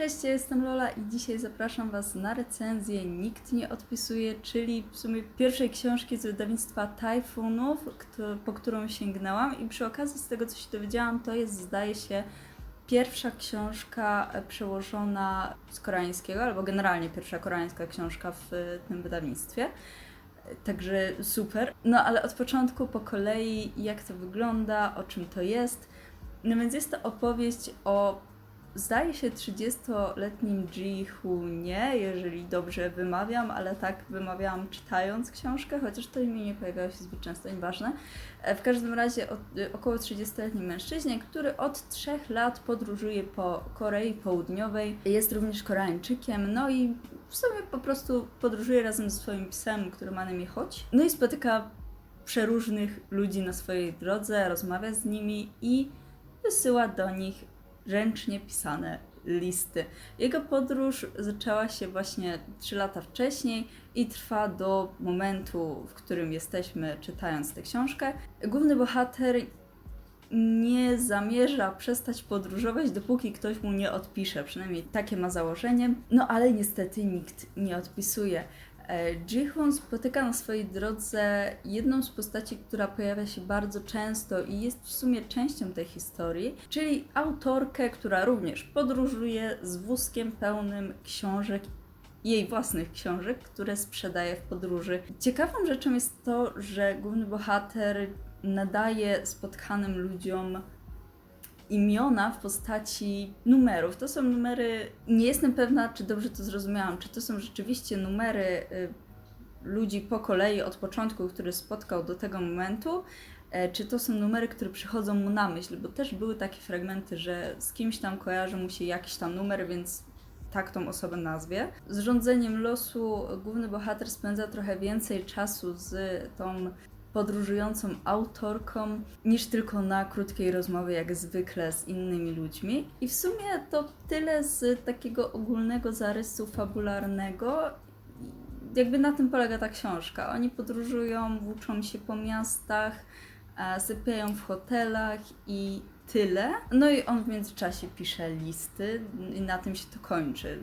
Cześć, jestem Lola i dzisiaj zapraszam Was na recenzję Nikt nie odpisuje, czyli w sumie pierwszej książki z wydawnictwa Tajfunów, po którą sięgnęłam i przy okazji z tego, co się dowiedziałam, to jest zdaje się pierwsza książka e, przełożona z koreańskiego, albo generalnie pierwsza koreańska książka w e, tym wydawnictwie. Także super. No ale od początku po kolei, jak to wygląda, o czym to jest. No więc jest to opowieść o, zdaje się, 30-letnim Ji nie, jeżeli dobrze wymawiam, ale tak wymawiałam czytając książkę, chociaż to imię nie pojawiało się zbyt często, nieważne. E, W każdym razie y, około 30-letnim mężczyźnie, który od trzech lat podróżuje po Korei Południowej. Jest również Koreańczykiem, no i w sumie po prostu podróżuje razem ze swoim psem, który ma na imię Chodź. No i spotyka przeróżnych ludzi na swojej drodze, rozmawia z nimi i wysyła do nich ręcznie pisane listy. Jego podróż zaczęła się właśnie 3 lata wcześniej i trwa do momentu, w którym jesteśmy czytając tę książkę. Główny bohater nie zamierza przestać podróżować, dopóki ktoś mu nie odpisze. Przynajmniej takie ma założenie. No ale niestety nikt nie odpisuje. E, Ji-hoon spotyka na swojej drodze jedną z postaci, która pojawia się bardzo często i jest w sumie częścią tej historii, czyli autorkę, która również podróżuje z wózkiem pełnym książek jej własnych książek, które sprzedaje w podróży. Ciekawą rzeczą jest to, że główny bohater nadaje spotkanym ludziom imiona w postaci numerów. To są numery, nie jestem pewna, czy dobrze to zrozumiałam, czy to są rzeczywiście numery y, ludzi po kolei od początku, który spotkał do tego momentu, e, czy to są numery, które przychodzą mu na myśl, bo też były takie fragmenty, że z kimś tam kojarzy mu się jakiś tam numer, więc tak tą osobę nazwie. Z rządzeniem losu główny bohater spędza trochę więcej czasu z tą podróżującą autorką niż tylko na krótkiej rozmowie, jak zwykle z innymi ludźmi. I w sumie to tyle z takiego ogólnego zarysu fabularnego. Jakby na tym polega ta książka. Oni podróżują, włóczą się po miastach, e, sypiają w hotelach i tyle. No i on w międzyczasie pisze listy i na tym się to kończy.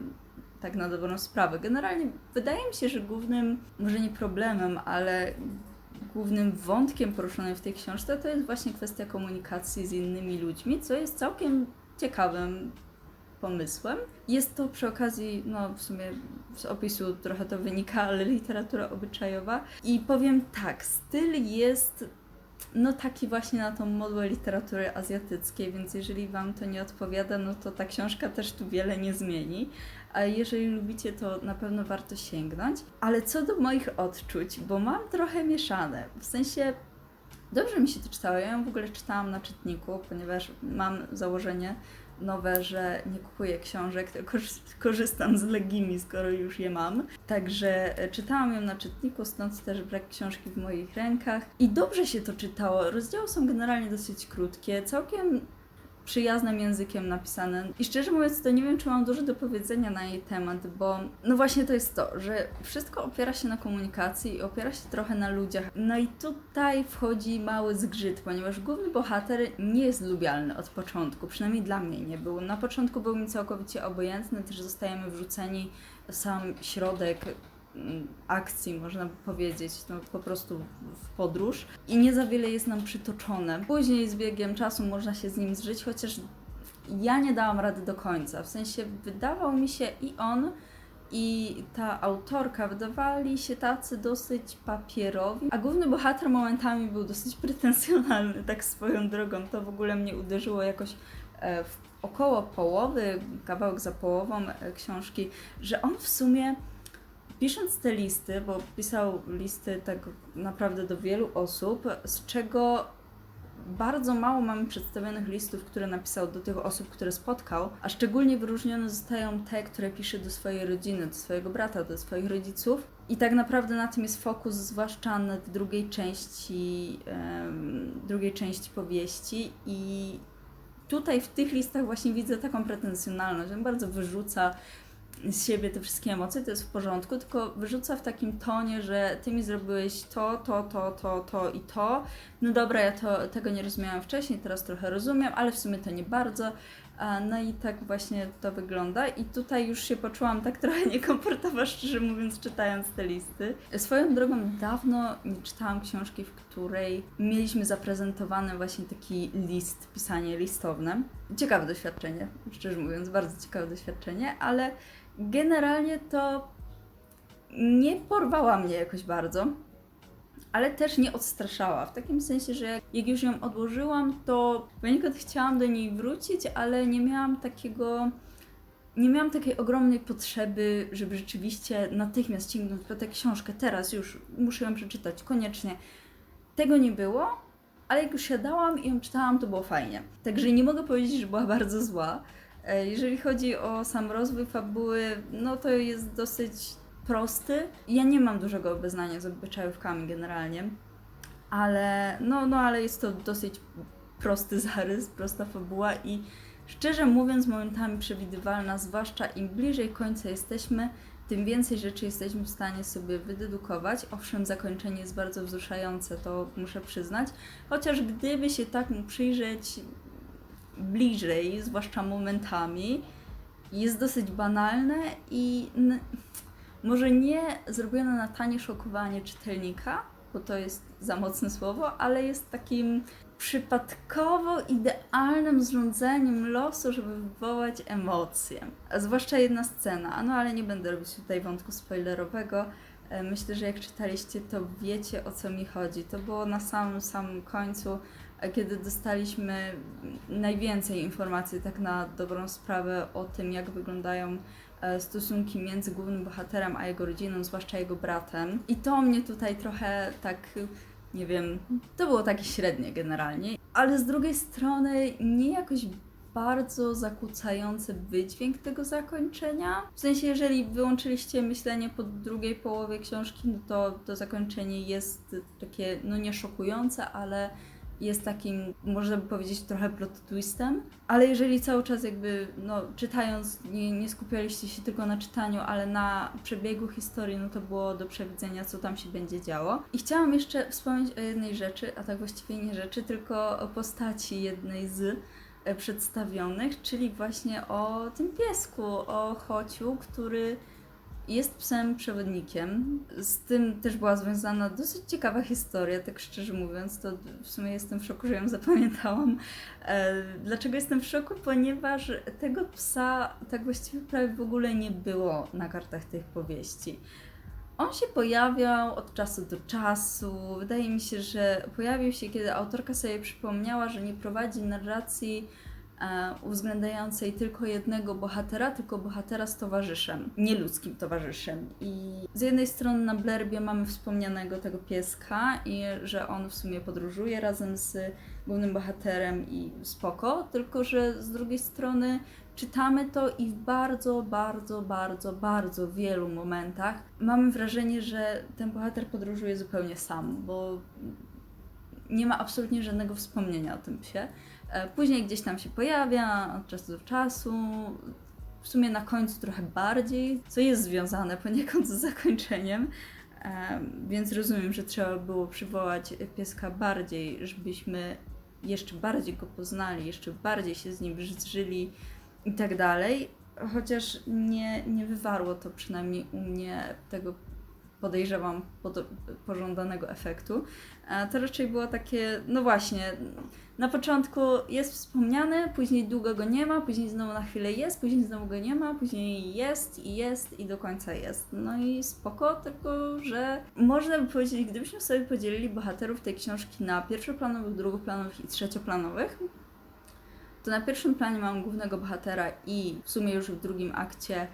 Tak na dobrą sprawę. Generalnie wydaje mi się, że głównym, może nie problemem, ale głównym wątkiem poruszonym w tej książce to jest właśnie kwestia komunikacji z innymi ludźmi, co jest całkiem ciekawym pomysłem. Jest to przy okazji, no w sumie z opisu trochę to wynika, ale literatura obyczajowa. I powiem tak, styl jest no taki właśnie na tą modłę literatury azjatyckiej, więc jeżeli Wam to nie odpowiada, no to ta książka też tu wiele nie zmieni. A jeżeli lubicie, to na pewno warto sięgnąć. Ale co do moich odczuć, bo mam trochę mieszane. W sensie dobrze mi się to czytało. Ja ją w ogóle czytałam na czytniku, ponieważ mam założenie nowe, że nie kupuję książek, tylko korzystam z legimi, skoro już je mam. Także e, czytałam ją na czytniku, stąd też brak książki w moich rękach. I dobrze się to czytało. Rozdziały są generalnie dosyć krótkie, całkiem przyjaznym językiem napisane. I szczerze mówiąc, to nie wiem, czy mam dużo do powiedzenia na jej temat, bo no właśnie to jest to, że wszystko opiera się na komunikacji i opiera się trochę na ludziach. No i tutaj wchodzi mały zgrzyt, ponieważ główny bohater nie jest lubialny od początku, przynajmniej dla mnie nie był. Na początku był mi całkowicie obojętny, też zostajemy wrzuceni w sam środek akcji, można powiedzieć, no po prostu w podróż i nie za wiele jest nam przytoczone. Później z biegiem czasu można się z nim zżyć, chociaż ja nie dałam rady do końca. W sensie wydawał mi się i on, i ta autorka wydawali się tacy dosyć papierowi, a główny bohater momentami był dosyć pretensjonalny, tak swoją drogą. To w ogóle mnie uderzyło jakoś e, w około połowy, kawałek za połową e, książki, że on w sumie pisząc te listy, bo pisał listy tak naprawdę do wielu osób, z czego bardzo mało mamy przedstawionych listów, które napisał do tych osób, które spotkał, a szczególnie wyróżnione zostają te, które pisze do swojej rodziny, do swojego brata, do swoich rodziców. I tak naprawdę na tym jest fokus, zwłaszcza w drugiej części, em, drugiej części powieści i tutaj w tych listach właśnie widzę taką pretensjonalność. On bardzo wyrzuca z siebie te wszystkie emocje, to jest w porządku, tylko wyrzuca w takim tonie, że ty mi zrobiłeś to, to, to, to, to i to. No dobra, ja to, tego nie rozumiałam wcześniej, teraz trochę rozumiem, ale w sumie to nie bardzo. No i tak właśnie to wygląda. I tutaj już się poczułam tak trochę niekomfortowo, szczerze mówiąc, czytając te listy. Swoją drogą dawno nie czytałam książki, w której mieliśmy zaprezentowany właśnie taki list, pisanie listowne. Ciekawe doświadczenie, szczerze mówiąc, bardzo ciekawe doświadczenie, ale generalnie to nie porwała mnie jakoś bardzo ale też nie odstraszała. W takim sensie, że jak- już ją odłożyłam, to poniekąd chciałam do niej wrócić, ale nie miałam takiego. Nie miałam takiej ogromnej potrzeby, żeby rzeczywiście natychmiast sięgnąć po tę książkę. Teraz już muszę ją przeczytać, koniecznie. Tego nie było, ale jak już siadałam i ją czytałam, to było fajnie. Także nie mogę powiedzieć, że była bardzo zła. E, Jeżeli chodzi o sam rozwój fabuły, no to jest dosyć prosty. Ja nie mam dużego obeznania z obyczajówkami generalnie, ale no, no ale jest to dosyć prosty zarys, prosta fabuła i szczerze mówiąc momentami przewidywalna, zwłaszcza im bliżej końca jesteśmy, tym więcej rzeczy jesteśmy w stanie sobie wydedukować. Owszem, zakończenie jest bardzo wzruszające, to muszę przyznać, chociaż gdyby się tak mu przyjrzeć bliżej, zwłaszcza momentami, jest dosyć banalne i może nie zrobione na tanie szokowanie czytelnika, bo to jest za mocne słowo, ale jest takim przypadkowo idealnym zrządzeniem losu, żeby wywołać emocje. A zwłaszcza jedna scena, no ale nie będę robić tutaj wątku spoilerowego. E, Myślę, że jak czytaliście, to wiecie o co mi chodzi. To było na samym, samym końcu, kiedy dostaliśmy najwięcej informacji, tak na dobrą sprawę, o tym, jak wyglądają e, stosunki między głównym bohaterem a jego rodziną, zwłaszcza jego bratem. I to mnie tutaj trochę tak, nie wiem, to było takie średnie generalnie, ale z drugiej strony nie jakoś bardzo zakłócający wydźwięk tego zakończenia. W sensie, jeżeli wyłączyliście myślenie po drugiej połowie książki, no to to zakończenie jest takie, no nie szokujące, ale jest takim, można by powiedzieć, trochę plot twistem. Ale jeżeli cały czas jakby, no czytając, nie, nie skupialiście się tylko na czytaniu, ale na przebiegu historii, no to było do przewidzenia, co tam się będzie działo. I chciałam jeszcze wspomnieć o jednej rzeczy, a tak właściwie nie rzeczy, tylko o postaci jednej z e, przedstawionych, czyli właśnie o tym piesku, o Chociu, który jest psem przewodnikiem. Z tym też była związana dosyć ciekawa historia, tak szczerze mówiąc, to w sumie jestem w szoku, że ją zapamiętałam. E, Dlaczego jestem w szoku? Ponieważ tego psa tak właściwie prawie w ogóle nie było na kartach tych powieści. On się pojawiał od czasu do czasu. Wydaje mi się, że pojawił się, kiedy autorka sobie przypomniała, że nie prowadzi narracji uwzględniającej tylko jednego bohatera, tylko bohatera z towarzyszem, nieludzkim towarzyszem. I z jednej strony na Blerbie mamy wspomnianego tego pieska i że on w sumie podróżuje razem z głównym bohaterem i spoko, tylko że z drugiej strony czytamy to i w bardzo, bardzo, bardzo, bardzo wielu momentach mamy wrażenie, że ten bohater podróżuje zupełnie sam, bo nie ma absolutnie żadnego wspomnienia o tym psie. E, Później gdzieś tam się pojawia od czasu do czasu. W sumie na końcu trochę bardziej, co jest związane poniekąd z zakończeniem. E, Więc rozumiem, że trzeba było przywołać pieska bardziej, żebyśmy jeszcze bardziej go poznali, jeszcze bardziej się z nim zżyli i tak dalej. Chociaż nie, nie wywarło to przynajmniej u mnie tego podejrzewam pod, pożądanego efektu. To raczej było takie, no właśnie, na początku jest wspomniane, później długo go nie ma, później znowu na chwilę jest, później znowu go nie ma, później jest i jest i do końca jest. No i spoko, tylko że można by powiedzieć, gdybyśmy sobie podzielili bohaterów tej książki na pierwszoplanowych, drugoplanowych i trzecioplanowych, to na pierwszym planie mam głównego bohatera i w sumie już w drugim akcie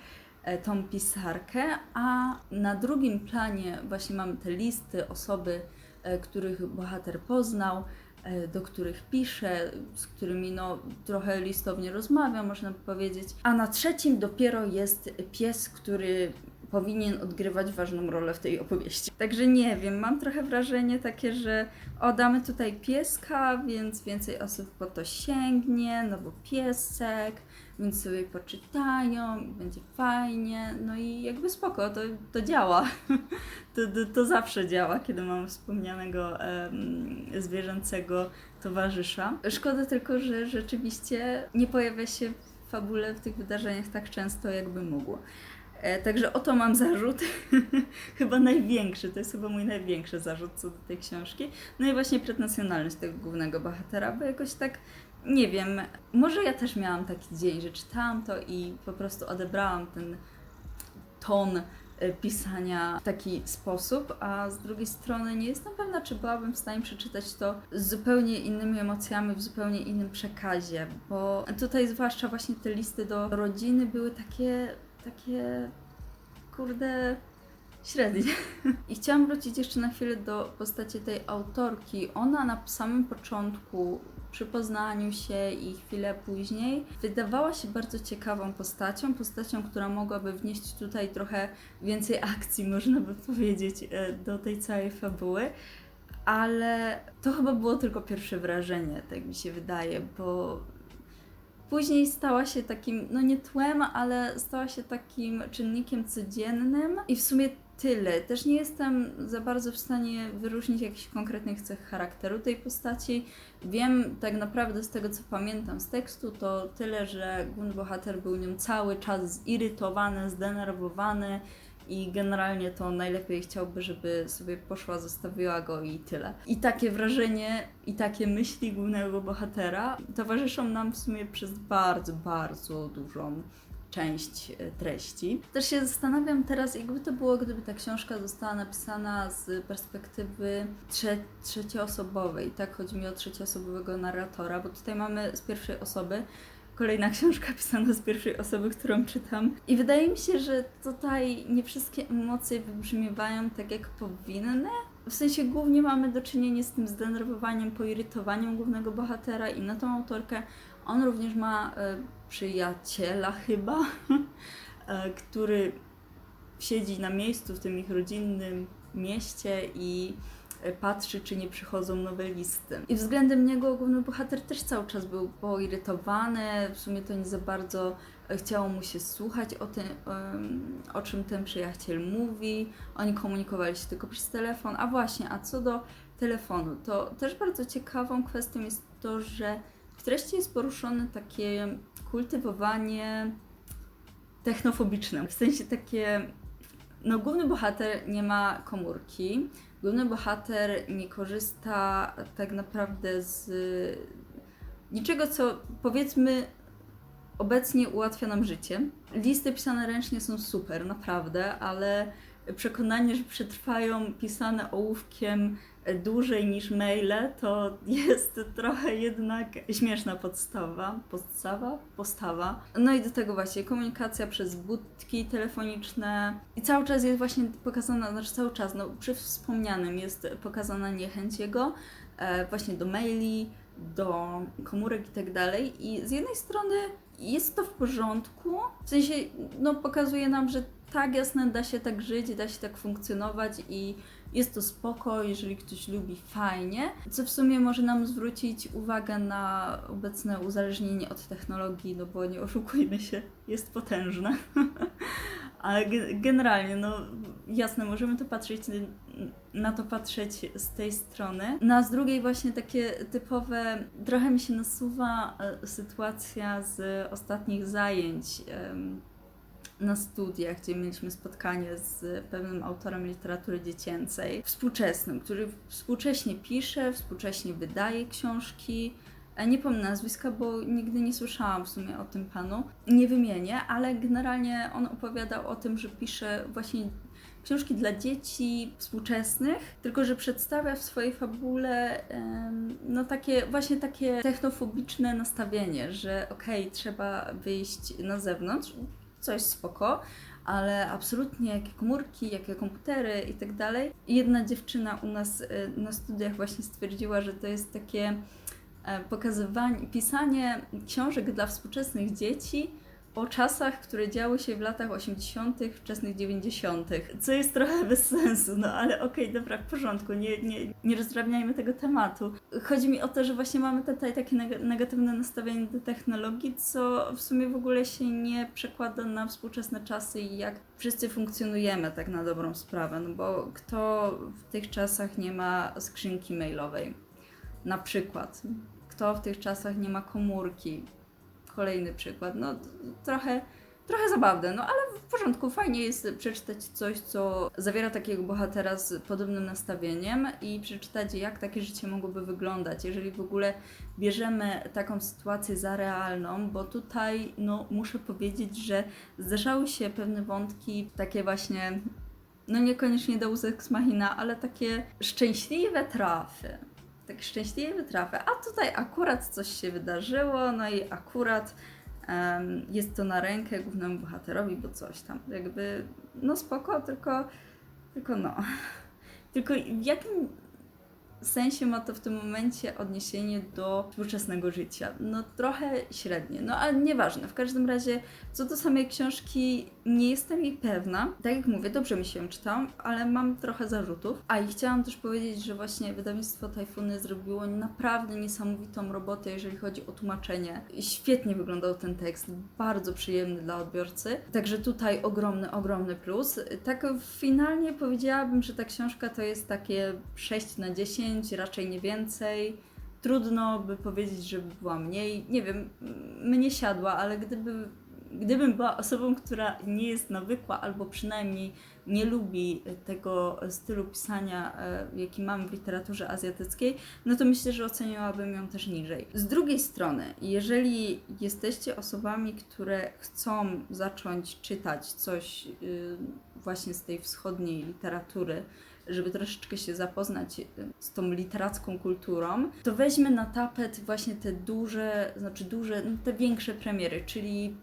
tą pisarkę, a na drugim planie właśnie mamy te listy, osoby, e, których bohater poznał, e, do których pisze, z którymi no trochę listownie rozmawia, można powiedzieć. A na trzecim dopiero jest pies, który powinien odgrywać ważną rolę w tej opowieści. Także nie wiem, mam trochę wrażenie takie, że o, damy tutaj pieska, więc więcej osób po to sięgnie, no bo piesek, więc sobie poczytają będzie fajnie, no i jakby spoko, to, to działa. to, to, to zawsze działa, kiedy mam wspomnianego em, zwierzęcego towarzysza. Szkoda tylko, że rzeczywiście nie pojawia się w fabule w tych wydarzeniach tak często, jakby mógł. E, Także oto mam zarzut, chyba największy, to jest chyba mój największy zarzut co do tej książki. No i właśnie pretensjonalność tego głównego bohatera, bo jakoś tak, nie wiem, może ja też miałam taki dzień, że czytałam to i po prostu odebrałam ten ton e, pisania w taki sposób, a z drugiej strony nie jestem pewna, czy byłabym w stanie przeczytać to z zupełnie innymi emocjami, w zupełnie innym przekazie, bo tutaj zwłaszcza właśnie te listy do rodziny były takie, takie, kurde, średnie. I chciałam wrócić jeszcze na chwilę do postaci tej autorki. Ona na samym początku, przy poznaniu się i chwilę później, wydawała się bardzo ciekawą postacią, postacią, która mogłaby wnieść tutaj trochę więcej akcji, można by powiedzieć, e, do tej całej fabuły. Ale to chyba było tylko pierwsze wrażenie, tak mi się wydaje, bo później stała się takim, no nie tłem, ale stała się takim czynnikiem codziennym i w sumie tyle. Też nie jestem za bardzo w stanie wyróżnić jakichś konkretnych cech charakteru tej postaci. Wiem tak naprawdę z tego, co pamiętam z tekstu, to tyle, że główny bohater był nią cały czas zirytowany, zdenerwowany i generalnie to najlepiej chciałby, żeby sobie poszła, zostawiła go i tyle. I takie wrażenie i takie myśli głównego bohatera towarzyszą nam w sumie przez bardzo, bardzo dużą część e, treści. Też się zastanawiam teraz, jakby to było, gdyby ta książka została napisana z perspektywy trze trzecioosobowej. Tak, chodzi mi o trzecioosobowego narratora, bo tutaj mamy z pierwszej osoby kolejna książka pisana z pierwszej osoby, którą czytam. I wydaje mi się, że tutaj nie wszystkie emocje wybrzmiewają tak, jak powinny. W sensie głównie mamy do czynienia z tym zdenerwowaniem, poirytowaniem głównego bohatera i na tą autorkę. On również ma e, przyjaciela chyba, e, który siedzi na miejscu w tym ich rodzinnym mieście i e, patrzy, czy nie przychodzą nowe listy. I względem niego główny bohater też cały czas był poirytowany, w sumie to nie za bardzo e, chciało mu się słuchać o tym, o czym ten przyjaciel mówi. Oni komunikowali się tylko przez telefon. A właśnie, a co do telefonu, to też bardzo ciekawą kwestią jest to, że w treści jest poruszone takie kultywowanie technofobiczne. W sensie takie, no główny bohater nie ma komórki, główny bohater nie korzysta tak naprawdę z niczego, co powiedzmy obecnie ułatwia nam życie. Listy pisane ręcznie są super, naprawdę, ale przekonanie, że przetrwają pisane ołówkiem dłużej niż maile, to jest trochę jednak śmieszna podstawa, podstawa, postawa. No i do tego właśnie komunikacja przez budki telefoniczne i cały czas jest właśnie pokazana, znaczy cały czas, no przy wspomnianym jest pokazana niechęć jego e, właśnie do maili, do komórek i tak dalej i z jednej strony jest to w porządku, w sensie no pokazuje nam, że tak jasne, da się tak żyć, da się tak funkcjonować i jest to spoko, jeżeli ktoś lubi, fajnie. Co w sumie może nam zwrócić uwagę na obecne uzależnienie od technologii, no bo nie oszukujmy się, jest potężne. Ale ge- generalnie, no jasne, możemy to patrzeć, na to patrzeć z tej strony. No a z drugiej właśnie takie typowe, trochę mi się nasuwa e, sytuacja z ostatnich zajęć. Na studiach, gdzie mieliśmy spotkanie z pewnym autorem literatury dziecięcej, współczesnym, który współcześnie pisze, współcześnie wydaje książki. E, Nie pomnę nazwiska, bo nigdy nie słyszałam w sumie o tym panu. Nie wymienię, ale generalnie on opowiadał o tym, że pisze właśnie książki dla dzieci współczesnych, tylko że przedstawia w swojej fabule no takie właśnie takie technofobiczne nastawienie, że okej, trzeba wyjść na zewnątrz, coś spoko, ale absolutnie jakie komórki, jakie komputery i tak dalej. Jedna dziewczyna u nas y, na studiach właśnie stwierdziła, że to jest takie e, pokazywanie, pisanie książek dla współczesnych dzieci o czasach, które działy się w latach 80., wczesnych 90., co jest trochę bez sensu, no ale okej, dobra, w porządku, nie, nie, nie rozdrabniajmy tego tematu. Chodzi mi o to, że właśnie mamy tutaj takie neg- negatywne nastawienie do technologii, co w sumie w ogóle się nie przekłada na współczesne czasy i jak wszyscy funkcjonujemy tak na dobrą sprawę, no bo kto w tych czasach nie ma skrzynki mailowej, na przykład. Kto w tych czasach nie ma komórki, kolejny przykład. No trochę, trochę zabawne, no ale w porządku, fajnie jest przeczytać coś, co zawiera takiego bohatera z podobnym nastawieniem i przeczytać, jak takie życie mogłoby wyglądać, jeżeli w ogóle bierzemy taką sytuację za realną, bo tutaj no, muszę powiedzieć, że zdarzały się pewne wątki, takie właśnie, no niekoniecznie Deus Ex Machina, ale takie szczęśliwe trafy tak szczęśliwie trafy. A tutaj akurat coś się wydarzyło, no i akurat em, jest to na rękę głównemu bohaterowi, bo coś tam. Jakby, no spoko, tylko, tylko no. Tylko w jakim sensie ma to w tym momencie odniesienie do współczesnego życia? No trochę średnie, no ale nieważne. W każdym razie, co do samej książki, nie jestem jej pewna. Tak jak mówię, dobrze mi się czytam, ale mam trochę zarzutów. A i chciałam też powiedzieć, że właśnie wydawnictwo Tajfuny zrobiło naprawdę niesamowitą robotę, jeżeli chodzi o tłumaczenie. Świetnie wyglądał ten tekst, bardzo przyjemny dla odbiorcy. Także tutaj ogromny, ogromny plus. Tak finalnie powiedziałabym, że ta książka to jest takie 6 na 10, raczej nie więcej. Trudno by powiedzieć, żeby była mniej. Nie wiem, mnie siadła, ale gdyby, gdybym była osobą, która nie jest nawykła albo przynajmniej nie lubi tego stylu pisania, e, jaki mamy w literaturze azjatyckiej, no to myślę, że oceniałabym ją też niżej. Z drugiej strony, jeżeli jesteście osobami, które chcą zacząć czytać coś y, właśnie z tej wschodniej literatury, żeby troszeczkę się zapoznać y, z tą literacką kulturą, to weźmy na tapet właśnie te duże, znaczy duże, no te większe premiery, czyli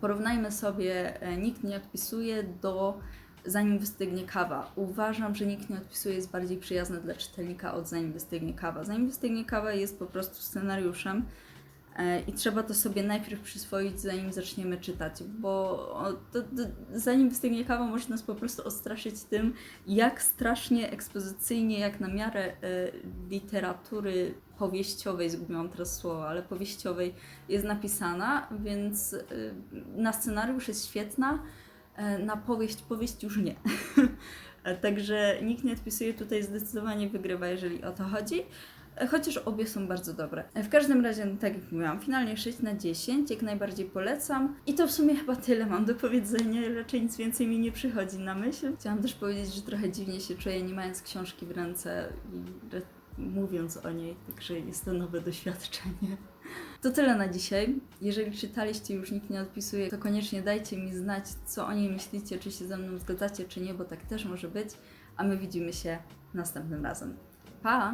porównajmy sobie e, Nikt nie odpisuje do Zanim wystygnie kawa. Uważam, że Nikt nie odpisuje jest bardziej przyjazny dla czytelnika od Zanim wystygnie kawa. Zanim wystygnie kawa jest po prostu scenariuszem i trzeba to sobie najpierw przyswoić, zanim zaczniemy czytać, bo to, to, zanim wystygnie kawa może nas po prostu odstraszyć tym, jak strasznie ekspozycyjnie, jak na miarę e, literatury powieściowej, zgubiłam teraz słowo, ale powieściowej jest napisana, więc y, na scenariusz jest świetna, e, na powieść, powieść już nie. E, Także nikt nie odpisuje tutaj zdecydowanie wygrywa, jeżeli o to chodzi. Chociaż obie są bardzo dobre. W każdym razie, no, tak jak mówiłam, finalnie 6 na 10, jak najbardziej polecam. I to w sumie chyba tyle mam do powiedzenia, raczej nic więcej mi nie przychodzi na myśl. Chciałam też powiedzieć, że trochę dziwnie się czuję, nie mając książki w ręce i mówiąc o niej, także jest to nowe doświadczenie. To tyle na dzisiaj. Jeżeli czytaliście już nikt nie odpisuje, to koniecznie dajcie mi znać, co o niej myślicie, czy się ze mną zgadzacie, czy nie, bo tak też może być. A my widzimy się następnym razem. Pa!